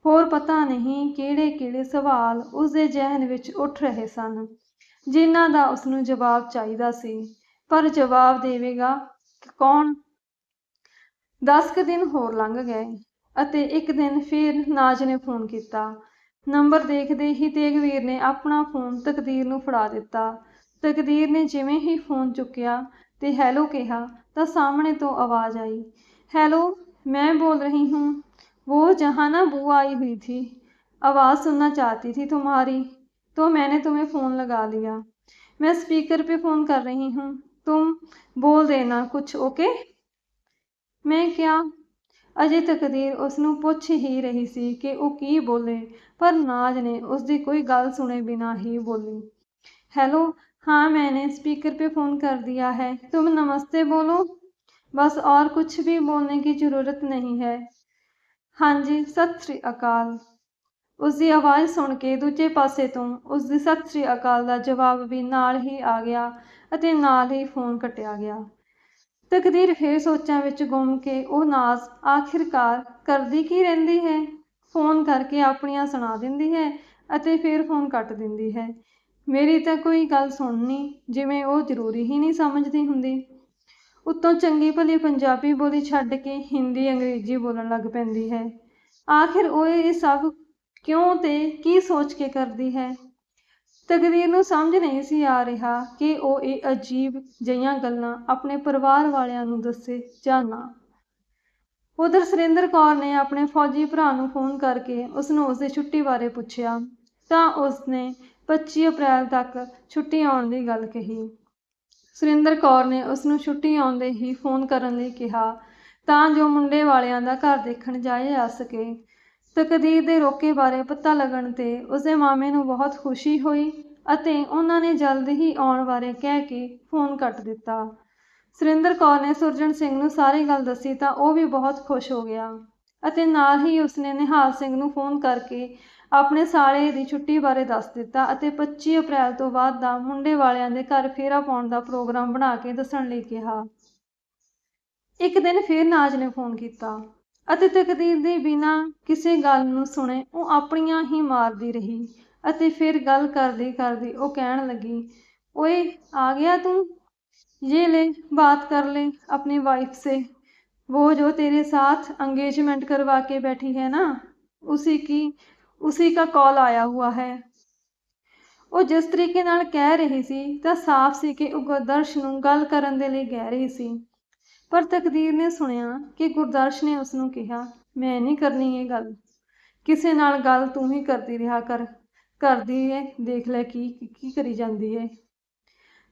ਹੋਰ ਪਤਾ ਨਹੀਂ ਕਿਹੜੇ-ਕਿਹੜੇ ਸਵਾਲ ਉਸਦੇ ਦੇ ਵਿੱਚ ਉੱਠ ਰਹੇ ਸਨ, ਜਿਨ੍ਹਾਂ ਦਾ ਉਸਨੂੰ ਜਵਾਬ ਚਾਹੀਦਾ ਸੀ। ਪਰ ਜਵਾਬ ਦੇਵੇਗਾ ਕੌਣ? 10 ਕੁ ਦਿਨ ਹੋਰ ਲੰਘ ਗਏ ਅਤੇ ਇੱਕ ਦਿਨ ਫਿਰ ਨਾਜ ਨੇ ਫੋਨ ਕੀਤਾ। ਨੰਬਰ ਦੇਖਦੇ ਹੀ ਤੇਗਵੀਰ ਨੇ ਆਪਣਾ ਫੋਨ ਤਕਦੀਰ ਨੂੰ ਫੜਾ ਦਿੱਤਾ। ਤਕਦੀਰ ਨੇ ਜਿਵੇਂ ਹੀ ਫੋਨ ਚੁੱਕਿਆ ਤੇ ਹੈਲੋ ਕਿਹਾ ਤਾਂ ਸਾਹਮਣੇ ਤੋਂ ਆਵਾਜ਼ ਆਈ, ਹੈਲੋ, ਮੈਂ ਬੋਲ ਰਹੀ ਹੂੰ। वो जहाँ ना बुआ आई हुई थी आवाज़ सुनना चाहती थी तुम्हारी तो मैंने तुम्हें फ़ोन लगा लिया मैं स्पीकर पे फ़ोन कर रही हूँ तुम बोल देना कुछ ओके मैं क्या ਅਜੇ ਤਕਦੀਰ ਉਸ ਨੂੰ ਪੁੱਛ ਹੀ ਰਹੀ ਸੀ ਕਿ ਉਹ ਕੀ ਬੋਲੇ ਪਰ ਨਾਜ ਨੇ ਉਸ ਦੀ ਕੋਈ ਗੱਲ ਸੁਣੇ ਬਿਨਾ ਹੀ ਬੋਲੀ हेलो हाँ मैंने स्पीकर पे फ़ोन कर दिया है तुम नमस्ते बोलो बस और कुछ भी बोलने की ज़रूरत नहीं है ਹਾਂਜੀ, ਸਤਿ ਸ੍ਰੀ ਅਕਾਲ। ਉਸਦੀ ਆਵਾਜ਼ ਸੁਣ ਕੇ ਦੂਜੇ ਪਾਸੇ ਤੋਂ ਉਸਦੀ ਸਤਿ ਸ੍ਰੀ ਅਕਾਲ ਦਾ ਜਵਾਬ ਵੀ ਨਾਲ ਹੀ ਆ ਗਿਆ ਅਤੇ ਨਾਲ ਹੀ ਫੋਨ ਕੱਟਿਆ ਗਿਆ। ਤਕਦੀਰ ਫੇਰ ਸੋਚਾਂ ਵਿੱਚ ਗੁੰਮ ਕੇ ਉਹ ਨਾਸ ਆਖਿਰਕਾਰ ਕਰਦੀ ਕੀ ਰਹਿੰਦੀ ਹੈ? ਫੋਨ ਕਰਕੇ ਆਪਣੀਆਂ ਸੁਣਾ ਦਿੰਦੀ ਹੈ ਅਤੇ ਫਿਰ ਫੋਨ ਕੱਟ ਦਿੰਦੀ ਹੈ। ਮੇਰੀ ਤਾਂ ਕੋਈ ਗੱਲ ਸੁਣਨੀ ਜਿਵੇਂ ਉਹ ਜ਼ਰੂਰੀ ਹੀ ਨਹੀਂ ਸਮਝਦੀ ਹੁੰਦੀ। ਉੱਤੋਂ ਚੰਗੀ ਭਲੀ ਪੰਜਾਬੀ ਬੋਲੀ ਛੱਡ ਕੇ ਹਿੰਦੀ ਅੰਗਰੇਜ਼ੀ ਬੋਲਣ ਲੱਗ ਪੈਂਦੀ ਹੈ। ਆਖਿਰ ਉਹ ਇਹ ਸਭ ਕਿਉਂ ਤੇ ਕੀ ਸੋਚ ਕੇ ਕਰਦੀ ਹੈ? ਤਕਦੀਰ ਨੂੰ ਸਮਝ ਨਹੀਂ ਸੀ ਆ ਰਿਹਾ ਕਿ ਉਹ ਇਹ ਅਜੀਬ ਜਿਹੀਆਂ ਗੱਲਾਂ ਆਪਣੇ ਪਰਿਵਾਰ ਵਾਲਿਆਂ ਨੂੰ ਦੱਸੇ ਜਾਂ ਨਾ। ਉਧਰ ਸੁਰਿੰਦਰ ਕੌਰ ਨੇ ਆਪਣੇ ਫੌਜੀ ਭਰਾ ਨੂੰ ਫੋਨ ਕਰਕੇ ਉਸ ਨੂੰ ਉਸ ਦੀ ਛੁੱਟੀ ਬਾਰੇ ਪੁੱਛਿਆ। ਤਾਂ ਉਸਨੇ 25 ਅਪ੍ਰੈਲ ਤੱਕ ਛੁੱਟੀ ਆਉਣ ਦੀ ਗੱਲ ਕਹੀ। ਸੁਰਿੰਦਰ ਕੌਰ ਨੇ ਉਸ ਨੂੰ ਛੁੱਟੀ ਆਉਂਦੇ ਹੀ ਫੋਨ ਕਰਨ ਲਈ ਕਿਹਾ, ਤਾਂ ਜੋ ਮੁੰਡੇ ਵਾਲਿਆਂ ਦਾ ਘਰ ਦੇਖਣ ਜਾਇਆ ਜਾ ਸਕੇ। ਤਕਦੀਰ ਦੇ ਰੋਕੇ ਬਾਰੇ ਪਤਾ ਲੱਗਣ ਤੇ ਉਸਦੇ ਮਾਮੇ ਨੂੰ ਬਹੁਤ ਖੁਸ਼ੀ ਹੋਈ ਅਤੇ ਉਹਨਾਂ ਨੇ ਜਲਦ ਹੀ ਆਉਣ ਬਾਰੇ ਕਹਿ ਕੇ ਫੋਨ ਕੱਟ ਦਿੱਤਾ। ਸੁਰਿੰਦਰ ਕੌਰ ਨੇ ਸੁਰਜਣ ਸਿੰਘ ਨੂੰ ਸਾਰੀ ਗੱਲ ਦੱਸੀ ਤਾਂ ਉਹ ਵੀ ਬਹੁਤ ਖੁਸ਼ ਹੋ ਗਿਆ ਅਤੇ ਨਾਲ ਹੀ ਉਸਨੇ ਨਿਹਾਲ ਸਿੰਘ ਨੂੰ ਫੋਨ ਕਰਕੇ ਆਪਣੇ ਸਾਲੇ ਦੀ ਛੁੱਟੀ ਬਾਰੇ ਦੱਸ ਦਿੱਤਾ ਅਤੇ 25 ਅਪ੍ਰੈਲ ਤੋਂ ਬਾਅਦ ਦਾ ਮੁੰਡੇ ਵਾਲਿਆਂ ਦੇ ਘਰ ਫੇਰਾ ਪਾਉਣ ਦਾ ਪ੍ਰੋਗਰਾਮ ਬਣਾ ਕੇ ਦੱਸਣ ਲਈ ਕਿਹਾ ਇੱਕ ਦਿਨ ਫਿਰ ਨਾਜ ਨੇ ਫੋਨ ਕੀਤਾ ਅਤੇ ਤਕਦੀਰ ਦੇ ਬਿਨਾਂ ਕਿਸੇ ਗੱਲ ਨੂੰ ਸੁਣੇ ਉਹ ਆਪਣੀਆਂ ਹੀ ਮਾਰਦੀ ਰਹੀ ਅਤੇ ਫਿਰ ਗੱਲ ਕਰਦੀ ਕਰਦੀ ਉਹ ਕਹਿਣ ਲੱਗੀ ਓਏ ਆ ਗਿਆ ਤੂੰ ये ले बात कर ले अपनी वाइफ से वो जो तेरे साथ एंगेजमेंट करवा के बैठी है ना उसी की उसी का कॉल आया हुआ है ਉਹ ਜਿਸ ਤਰੀਕੇ ਨਾਲ ਕਹਿ ਰਹੀ ਸੀ ਤਾਂ ਸਾਫ਼ ਸੀ ਕਿ ਉਹ ਗੁਰਦਰਸ਼ ਨੂੰ ਗੱਲ ਕਰਨ ਦੇ ਲਈ ਕਹਿ ਰਹੀ ਸੀ ਪਰ ਤਕਦੀਰ ਨੇ ਸੁਣਿਆ ਕਿ ਗੁਰਦਰਸ਼ ਨੇ ਉਸ ਨੂੰ ਕਿਹਾ ਮੈਂ ਨਹੀਂ ਕਰਨੀ ਇਹ ਗੱਲ ਕਿਸੇ ਨਾਲ ਗੱਲ ਤੂੰ ਹੀ ਕਰਦੀ ਰਿਹਾ ਕਰ ਕਰਦੀ ਏ ਦੇਖ ਲੈ ਕੀ ਕੀ ਕਰੀ ਜਾਂਦੀ ਏ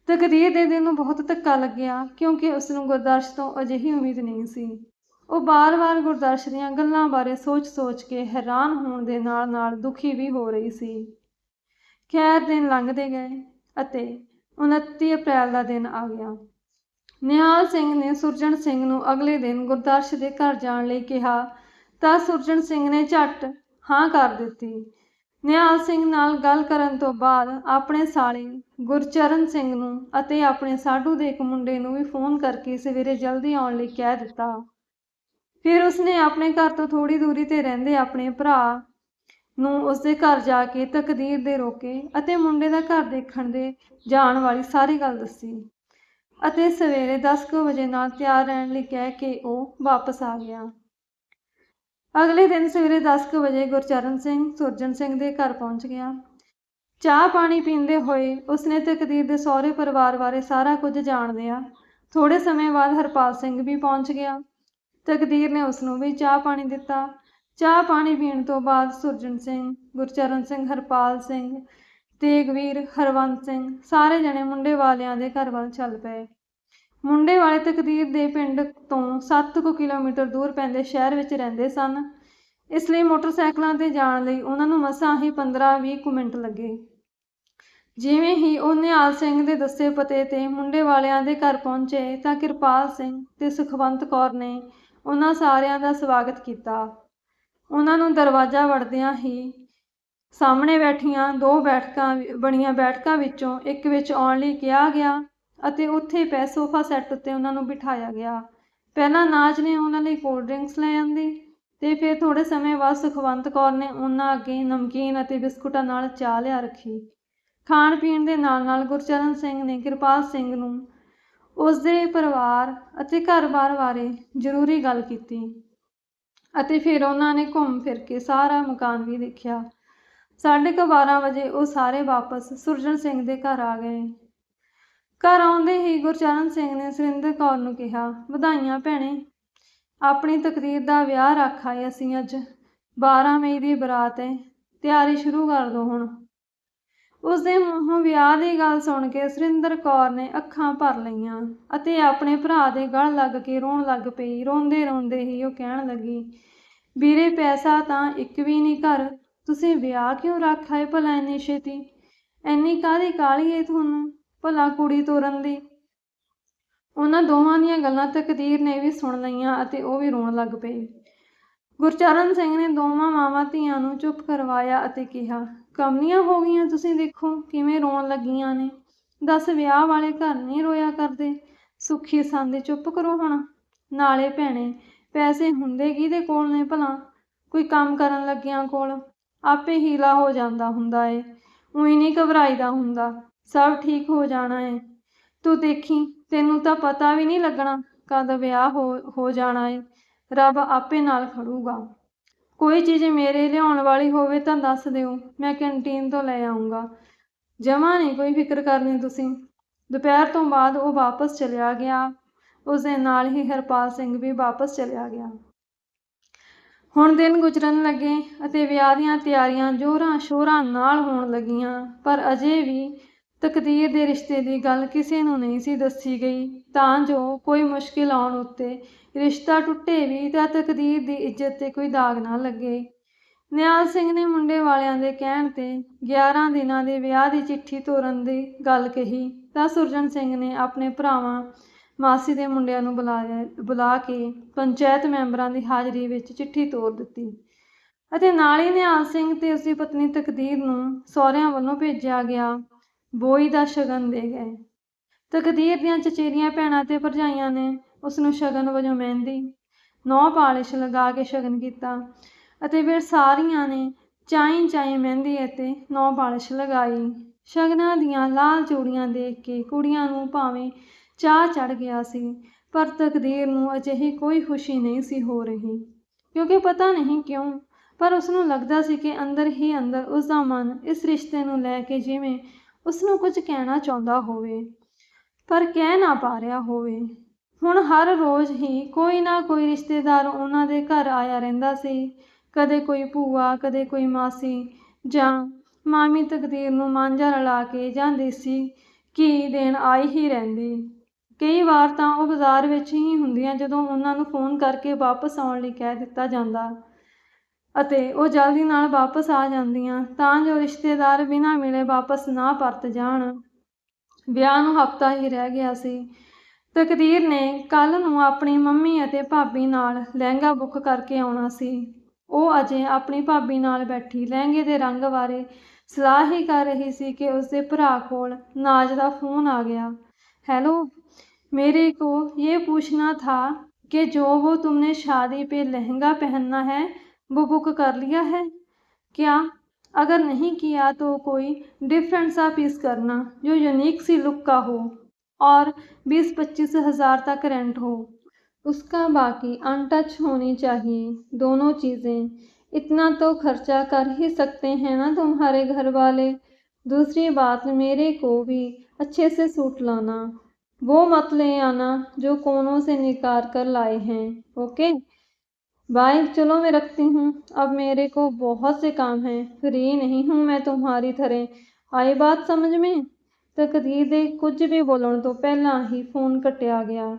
ਤਕਦੀਰ ਦੇ ਦਿਲ ਨੂੰ ਬਹੁਤ ਧੱਕਾ ਲੱਗਿਆ ਕਿਉਂਕਿ ਉਸ ਨੂੰ ਗੁਰਦਰਸ਼ ਤੋਂ ਅਜਿਹੀ ਉਮੀਦ ਨਹੀਂ ਸੀ ਉਹ ਬਾਰ-ਬਾਰ ਗੁਰਦਰਸ਼ ਦੀਆਂ ਗੱਲਾਂ ਬਾਰੇ ਸੋਚ-ਸੋਚ ਕੇ ਹੈਰਾਨ ਹੋਣ ਦੇ ਨਾਲ-ਨਾਲ ਦੁਖੀ ਵੀ ਹੋ ਰਹੀ ਸੀ। ਖੈਰ, ਦਿਨ ਲੰਘਦੇ ਗਏ ਅਤੇ 29 ਅਪ੍ਰੈਲ ਦਾ ਦਿਨ ਆ ਗਿਆ। ਨਿਹਾਲ ਸਿੰਘ ਨੇ ਸੁਰਜਣ ਸਿੰਘ ਨੂੰ ਅਗਲੇ ਦਿਨ ਗੁਰਦਰਸ਼ ਦੇ ਘਰ ਜਾਣ ਲਈ ਕਿਹਾ ਤਾਂ ਸੁਰਜਣ ਸਿੰਘ ਨੇ ਝੱਟ ਹਾਂ ਕਰ ਦਿੱਤੀ। ਨਿਹਾਲ ਸਿੰਘ ਨਾਲ ਗੱਲ ਕਰਨ ਤੋਂ ਬਾਅਦ ਆਪਣੇ ਸਾਲੇ ਗੁਰਚਰਨ ਸਿੰਘ ਨੂੰ ਅਤੇ ਆਪਣੇ ਸਾਡੂ ਦੇ ਇੱਕ ਮੁੰਡੇ ਨੂੰ ਵੀ ਫੋਨ ਕਰਕੇ ਸਵੇਰੇ ਜਲਦੀ ਆਉਣ ਲਈ ਕਹਿ ਦਿੱਤਾ। ਫਿਰ ਉਸਨੇ ਆਪਣੇ ਘਰ ਤੋਂ ਥੋੜੀ ਦੂਰੀ ਤੇ ਰਹਿੰਦੇ ਆਪਣੇ ਭਰਾ ਨੂੰ ਉਸਦੇ ਘਰ ਜਾ ਕੇ ਤਕਦੀਰ ਦੇ ਰੋਕੇ ਅਤੇ ਮੁੰਡੇ ਦਾ ਘਰ ਦੇਖਣ ਦੇ ਜਾਣ ਵਾਲੀ ਸਾਰੀ ਗੱਲ ਦੱਸੀ ਅਤੇ ਸਵੇਰੇ 10:00 ਵਜੇ ਨਾਲ ਤਿਆਰ ਰਹਿਣ ਲਈ ਕਹਿ ਕੇ ਉਹ ਵਾਪਸ ਆ ਗਿਆ। ਅਗਲੇ ਦਿਨ ਸਵੇਰੇ 10:00 ਵਜੇ ਗੁਰਚਰਨ ਸਿੰਘ ਸੁਰਜਨ ਸਿੰਘ ਦੇ ਘਰ ਪਹੁੰਚ ਗਿਆ। ਚਾਹ ਪਾਣੀ ਪੀਂਦੇ ਹੋਏ ਉਸਨੇ ਤਕਦੀਰ ਦੇ ਸਹੁਰੇ ਪਰਿਵਾਰ ਬਾਰੇ ਸਾਰਾ ਕੁਝ ਜਾਣ ਲਿਆ ਥੋੜੇ ਸਮੇਂ ਬਾਅਦ ਹਰਪਾਲ ਸਿੰਘ ਵੀ ਪਹੁੰਚ ਗਿਆ। ਤਕਦੀਰ ਨੇ ਉਸ ਨੂੰ ਵੀ ਚਾਹ ਪਾਣੀ ਦਿੱਤਾ। ਚਾਹ ਪਾਣੀ ਪੀਣ ਤੋਂ ਬਾਅਦ ਸੁਰਜਨ ਸਿੰਘ, ਗੁਰਚਰਨ ਸਿੰਘ, ਹਰਪਾਲ ਸਿੰਘ, ਤੇਗਵੀਰ ਹਰਵੰਤ ਸਿੰਘ ਸਾਰੇ ਜਣੇ ਮੁੰਡੇ ਵਾਲਿਆਂ ਦੇ ਘਰ ਵੱਲ ਚੱਲ ਪਏ। ਮੁੰਡੇ ਵਾਲੇ ਤਕਦੀਰ ਦੇ ਪਿੰਡ ਤੋਂ 7 ਕੁ ਕਿਲੋਮੀਟਰ ਦੂਰ ਪੈਂਦੇ ਸ਼ਹਿਰ ਵਿੱਚ ਰਹਿੰਦੇ ਸਨ। ਇਸ ਲਈ ਮੋਟਰਸਾਈਕਲਾਂ ਤੇ ਜਾਣ ਲਈ ਉਹਨਾਂ ਨੂੰ ਮਸਾਂ ਹੀ 15-20 ਕੁ ਮਿੰਟ ਲੱਗੇ। ਜਿਵੇਂ ਹੀ ਉਹ ਨਿਹਾਲ ਸਿੰਘ ਦੇ ਦੱਸੇ ਪਤੇ ਤੇ ਮੁੰਡੇ ਵਾਲਿਆਂ ਦੇ ਘਰ ਪਹੁੰਚੇ ਤਾਂ ਕਿਰਪਾਲ ਸਿੰਘ ਤੇ ਸੁਖਵੰਤ ਕੌਰ ਨੇ ਉਹਨਾਂ ਸਾਰਿਆਂ ਦਾ ਸਵਾਗਤ ਕੀਤਾ। ਉਹਨਾਂ ਨੂੰ ਦਰਵਾਜ਼ਾ ਵੜਦਿਆਂ ਹੀ ਸਾਹਮਣੇ ਬੈਠੀਆਂ ਦੋ ਬੈਠਕਾਂ ਬਣੀਆਂ ਬੈਠਕਾਂ ਵਿੱਚੋਂ ਇੱਕ ਵਿੱਚ ਆਉਣ ਲਈ ਕਿਹਾ ਗਿਆ ਅਤੇ ਉੱਥੇ ਪੈ ਸੋਫਾ ਸੈੱਟ ਉੱਤੇ ਉਹਨਾਂ ਨੂੰ ਬਿਠਾਇਆ ਗਿਆ। ਪਹਿਲਾਂ ਨਾਜ ਨੇ ਉਹਨਾਂ ਲਈ ਕੋਲਡ ਡਰਿੰਕਸ ਲੈ ਆਂਦੀ ਤੇ ਫਿਰ ਥੋੜੇ ਸਮੇਂ ਬਾਅਦ ਸੁਖਵੰਤ ਕੌਰ ਨੇ ਉਹਨਾਂ ਅੱਗੇ ਨਮਕੀਨ ਅਤੇ ਬਿਸਕੁਟਾਂ ਨਾਲ ਚਾਹ ਲਿਆ ਰੱਖੀ। ਖਾਣ ਪੀਣ ਦੇ ਨਾਲ ਨਾਲ ਗੁਰਚਰਨ ਸਿੰਘ ਨੇ ਕਿਰਪਾਲ ਸਿੰਘ ਨੂੰ ਉਸਦੇ ਪਰਿਵਾਰ ਅਤੇ ਘਰ-ਬਾਰ ਬਾਰੇ ਜ਼ਰੂਰੀ ਗੱਲ ਕੀਤੀ ਅਤੇ ਫਿਰ ਉਹਨਾਂ ਨੇ ਘੁੰਮ ਫਿਰ ਕੇ ਸਾਰਾ ਮਕਾਨ ਵੀ ਦੇਖਿਆ। ਸਾਢੇ ਕੁ 12 ਵਜੇ ਉਹ ਸਾਰੇ ਵਾਪਸ ਸੁਰਜਣ ਸਿੰਘ ਦੇ ਘਰ ਆ ਗਏ। ਘਰ ਆਉਂਦੇ ਹੀ ਗੁਰਚਰਨ ਸਿੰਘ ਨੇ ਸੁਰਿੰਦਰ ਕੌਰ ਨੂੰ ਕਿਹਾ, ਵਧਾਈਆਂ ਭੈਣੇ, ਆਪਣੀ ਤਕਦੀਰ ਦਾ ਵਿਆਹ ਰੱਖ ਆਏ ਅਸੀਂ ਅੱਜ। 12 ਮਈ ਦੀ ਬਰਾਤ ਏ, ਤਿਆਰੀ ਸ਼ੁਰੂ ਕਰ ਦੋ ਹੁਣ। ਉਸ ਦੇ ਮੂੰਹੋਂ ਵਿਆਹ ਦੀ ਗੱਲ ਸੁਣ ਕੇ ਸੁਰਿੰਦਰ ਕੌਰ ਨੇ ਅੱਖਾਂ ਭਰ ਲਈਆਂ ਅਤੇ ਆਪਣੇ ਭਰਾ ਦੇ ਗਲ ਲੱਗ ਕੇ ਰੋਣ ਲੱਗ ਪਈ। ਰੋਂਦੇ ਰੋਂਦੇ ਹੀ ਉਹ ਕਹਿਣ ਲੱਗੀ, ਵੀਰੇ, ਪੈਸਾ ਤਾਂ ਇੱਕ ਵੀ ਨਹੀਂ ਘਰ। ਤੁਸੀਂ ਵਿਆਹ ਕਿਉਂ ਰੱਖ ਆਏ ਭਲਾ ਇੰਨੀ ਛੇਤੀ? ਇੰਨੀ ਕਾਹਦੀ ਕਾਹਲੀ ਏ ਤੁਹਾਨੂੰ ਭਲਾ ਕੁੜੀ ਤੋਰਨ ਦੀ? ਉਹਨਾਂ ਦੋਵਾਂ ਦੀਆਂ ਗੱਲਾਂ ਤਕਦੀਰ ਨੇ ਵੀ ਸੁਣ ਲਈਆਂ ਅਤੇ ਉਹ ਵੀ ਰੋਣ ਲੱਗ ਪਈ ਗੁਰਚਰਨ ਸਿੰਘ ਨੇ ਦੋਵਾਂ ਮਾਵਾਂ ਧੀਆਂ ਨੂੰ ਚੁੱਪ ਕਰਵਾਇਆ ਅਤੇ ਕਿਹਾ ਕਮਲੀਆਂ ਹੋ ਗਈਆਂ, ਤੁਸੀਂ ਦੇਖੋ ਕਿਵੇਂ ਰੋਣ ਲੱਗੀਆਂ ਨੇ। ਦੱਸ ਵਿਆਹ ਵਾਲੇ ਘਰ ਨਹੀਂ ਰੋਇਆ ਕਰਦੇ। ਸੁੱਖੀ ਸੰਦੇ ਚੁੱਪ ਕਰੋ ਹੁਣ। ਨਾਲੇ ਭੈਣੇ, ਪੈਸੇ ਹੁੰਦੇ ਕਿਹਦੇ ਕੋਲ ਨੇ ਭਲਾ? ਕੋਈ ਕੰਮ ਕਰਨ ਲੱਗਿਆਂ ਕੋਲ। ਆਪੇ ਹੀਲਾ ਹੋ ਜਾਂਦਾ ਹੁੰਦਾ ਏ। ਉਹੀ ਨਹੀਂ ਘਬਰਾਈਦਾ ਹੁੰਦਾ। ਸਭ ਠੀਕ ਹੋ ਜਾਣਾ ਏ। ਤੂੰ ਦੇਖੀ, ਤੈਨੂੰ ਤਾਂ ਪਤਾ ਵੀ ਨਹੀਂ ਲੱਗਣਾ ਕਦ ਵਿਆਹ ਹੋ ਹੋ ਜਾਣਾ ਏ। ਰੱਬ ਆਪੇ ਨਾਲ ਖੜੂਗਾ। ਕੋਈ ਚੀਜ਼ ਮੇਰੇ ਲਿਆਉਣ ਵਾਲੀ ਹੋਵੇ ਤਾਂ ਦੱਸ ਦਿਓ, ਮੈਂ ਕੈਂਟੀਨ ਤੋਂ ਲੈ ਆਉਂਗਾ ਜਮਾ ਨਹੀਂ, ਕੋਈ ਫਿਕਰ ਕਰਨੀ ਤੁਸੀਂ। ਦੁਪਹਿਰ ਤੋਂ ਬਾਅਦ ਉਹ ਵਾਪਸ ਚਲਿਆ ਗਿਆ। ਉਸ ਦੇ ਨਾਲ ਹੀ ਹਰਪਾਲ ਸਿੰਘ ਵੀ ਵਾਪਸ ਚਲਿਆ ਗਿਆ। ਹੁਣ ਦਿਨ ਗੁਜ਼ਰਨ ਲੱਗੇ ਅਤੇ ਵਿਆਹ ਦੀਆਂ ਤਿਆਰੀਆਂ ਜ਼ੋਰਾਂ ਸ਼ੋਰਾਂ ਨਾਲ ਹੋਣ ਲੱਗੀਆਂ, ਪਰ ਅਜੇ ਵੀ ਤਕਦੀਰ ਦੇ ਰਿਸ਼ਤੇ ਦੀ ਗੱਲ ਕਿਸੇ ਨੂੰ ਨਹੀਂ ਸੀ ਦੱਸੀ ਗਈ। ਤਾਂ ਜੋ ਕੋਈ ਮੁਸ਼ਕਿਲ ਆਉਣ ਉੱਤੇ ਰਿਸ਼ਤਾ ਟੁੱਟੇ ਵੀ ਤਾਂ ਤਕਦੀਰ ਦੀ ਇੱਜ਼ਤ ਤੇ ਕੋਈ ਦਾਗ ਨਾ ਲੱਗੇ। ਨਿਹਾਲ ਸਿੰਘ ਨੇ ਮੁੰਡੇ ਵਾਲਿਆਂ ਦੇ ਕਹਿਣ ਤੇ 11 ਦਿਨਾਂ ਦੇ ਵਿਆਹ ਦੀ ਚਿੱਠੀ ਤੋਰਨ ਦੀ ਗੱਲ ਕਹੀ ਤਾਂ ਸੁਰਜਨ ਸਿੰਘ ਨੇ ਆਪਣੇ ਭਰਾਵਾਂ, ਮਾਸੀ ਦੇ ਮੁੰਡਿਆਂ ਨੂੰ ਬੁਲਾਇਆ ਬੁਲਾ ਕੇ ਪੰਚਾਇਤ ਮੈਂਬਰਾਂ ਦੀ ਹਾਜ਼ਰੀ ਵਿੱਚ ਚਿੱਠੀ ਤੋਰ ਦਿੱਤੀ ਅਤੇ ਨਾਲ ਹੀ ਨਿਹਾਲ ਸਿੰਘ ਤੇ ਉਸਦੀ ਪਤਨੀ ਤਕਦੀਰ ਨੂੰ ਸਹੁਰਿਆਂ ਵੱਲੋਂ ਭੇਜਿਆ ਗਿਆ। ਬੋਈ ਦਾ ਸ਼ਗਨ ਦੇ ਗਏ। ਤਕਦੀਰ ਦੀਆਂ ਚਚੇਰੀਆਂ ਭੈਣਾਂ ਤੇ ਭਰਜਾਈਆਂ ਨੇ ਉਸ ਨੂੰ ਸ਼ਗਨ ਵਜੋਂ ਮਹਿੰਦੀ ਨੌ ਪਾਲਿਸ਼ ਲਗਾ ਕੇ ਸ਼ਗਨ ਕੀਤਾ ਅਤੇ ਫਿਰ ਸਾਰੀਆਂ ਨੇ ਚਾਈ ਚਾਈ ਮਹਿੰਦੀ ਅਤੇ ਨੌ ਪਾਲਿਸ਼ ਲਗਾਈ। ਸ਼ਗਨਾਂ ਦੀਆਂ ਲਾਲ ਚੂੜੀਆਂ ਦੇਖ ਕੇ ਕੁੜੀਆਂ ਨੂੰ ਭਾਵੇਂ ਚਾਹ ਚੜ ਗਿਆ ਸੀ, ਪਰ ਤਕਦੀਰ ਨੂੰ ਅਜਿਹੀ ਕੋਈ ਖੁਸ਼ੀ ਨਹੀਂ ਸੀ ਹੋ ਰਹੀ। ਕਿਉਂਕਿ ਪਤਾ ਨਹੀਂ ਕਿਉਂ, ਪਰ ਉਸ ਨੂੰ ਲੱਗਦਾ ਸੀ ਕਿ ਅੰਦਰ ਹੀ ਅੰਦਰ ਉਸ ਦਾ ਮਨ ਇਸ ਰਿਸ਼ਤੇ ਨੂੰ ਲੈ ਕੇ ਜਿਵੇਂ ਉਸ ਨੂੰ ਕੁਝ ਕਹਿਣਾ ਚਾਹੁੰਦਾ ਹੋਵੇ, ਪਰ ਕਹਿ ਨਾ ਪਾ ਰਿਹਾ ਹੋਵੇ। ਹੁਣ ਹਰ ਰੋਜ਼ ਹੀ ਕੋਈ ਨਾ ਕੋਈ ਰਿਸ਼ਤੇਦਾਰ ਉਹਨਾਂ ਦੇ ਘਰ ਆਇਆ ਰਹਿੰਦਾ ਸੀ। ਕਦੇ ਕੋਈ ਭੂਆ, ਕਦੇ ਕੋਈ ਮਾਸੀ ਜਾਂ ਮਾਮੀ ਤਕਦੀਰ ਨੂੰ ਮਾਂਝਾ ਰਲਾ ਕੇ ਜਾਂ ਦੇਸੀ ਘੀ ਦੇਣ ਆਈ ਹੀ ਰਹਿੰਦੀ। ਕਈ ਵਾਰ ਤਾਂ ਉਹ ਬਾਜ਼ਾਰ ਵਿੱਚ ਹੀ ਹੁੰਦੀਆਂ ਜਦੋਂ ਉਹਨਾਂ ਨੂੰ ਫੋਨ ਕਰਕੇ ਵਾਪਸ ਆਉਣ ਲਈ ਕਹਿ ਦਿੱਤਾ ਜਾਂਦਾ। ਅਤੇ ਉਹ ਜਲਦੀ ਨਾਲ ਵਾਪਸ ਆ ਜਾਂਦੀਆਂ ਤਾਂ ਜੋ ਰਿਸ਼ਤੇਦਾਰ ਬਿਨਾਂ ਮਿਲੇ ਵਾਪਸ ਨਾ ਪਰਤ ਜਾਣ ਵਿਆਹ ਨੂੰ ਹਫਤਾ ਹੀ ਰਹਿ ਗਿਆ ਸੀ ਤਕਦੀਰ ਨੇ ਕੱਲ ਨੂੰ ਆਪਣੀ ਮੰਮੀ ਅਤੇ ਭਾਬੀ ਨਾਲ ਲਹਿੰਗਾ ਬੁੱਕ ਕਰਕੇ ਆਉਣਾ ਸੀ ਉਹ ਅਜੇ ਆਪਣੀ ਭਾਬੀ ਨਾਲ ਬੈਠੀ ਲਹਿੰਗੇ ਦੇ ਰੰਗ ਬਾਰੇ ਸਲਾਹ ਹੀ ਕਰ ਰਹੀ ਸੀ ਕਿ ਉਸਦੇ ਭਰਾ ਕੋਲ ਨਾਜ ਦਾ ਫੋਨ ਆ ਗਿਆ हेलो मेरे को ये पूछना था कि जो वो तुमने शादी पे लहंगा पहनना है वो बुक कर लिया है? क्या? अगर नहीं किया तो कोई डिफरेंट सा पीस करना, जो यूनिक सी लुक का हो, और बीस पच्चीस हज़ार तक रेंट हो। उसका बाकी अनटच होनी चाहिए, दोनों चीज़ें। इतना तो खर्चा कर ही सकते हैं ना तुम्हारे घर वाले। दूसरी बात, मेरे को भी अच्छे से सूट लाना। वो मत ले आना, जो कोनों से निकाल कर लाए हैं ओके बाय चलो मैं रखती हूँ अब मेरे को बहुत से काम हैं फ्री नहीं हूँ मैं तुम्हारी तरह आई बात समझ में ਤਕਦੀਰ ਦੇ ਕੁਝ ਵੀ ਬੋਲਣ ਤੋਂ ਪਹਿਲਾਂ ਹੀ ਫੋਨ ਕੱਟਿਆ ਗਿਆ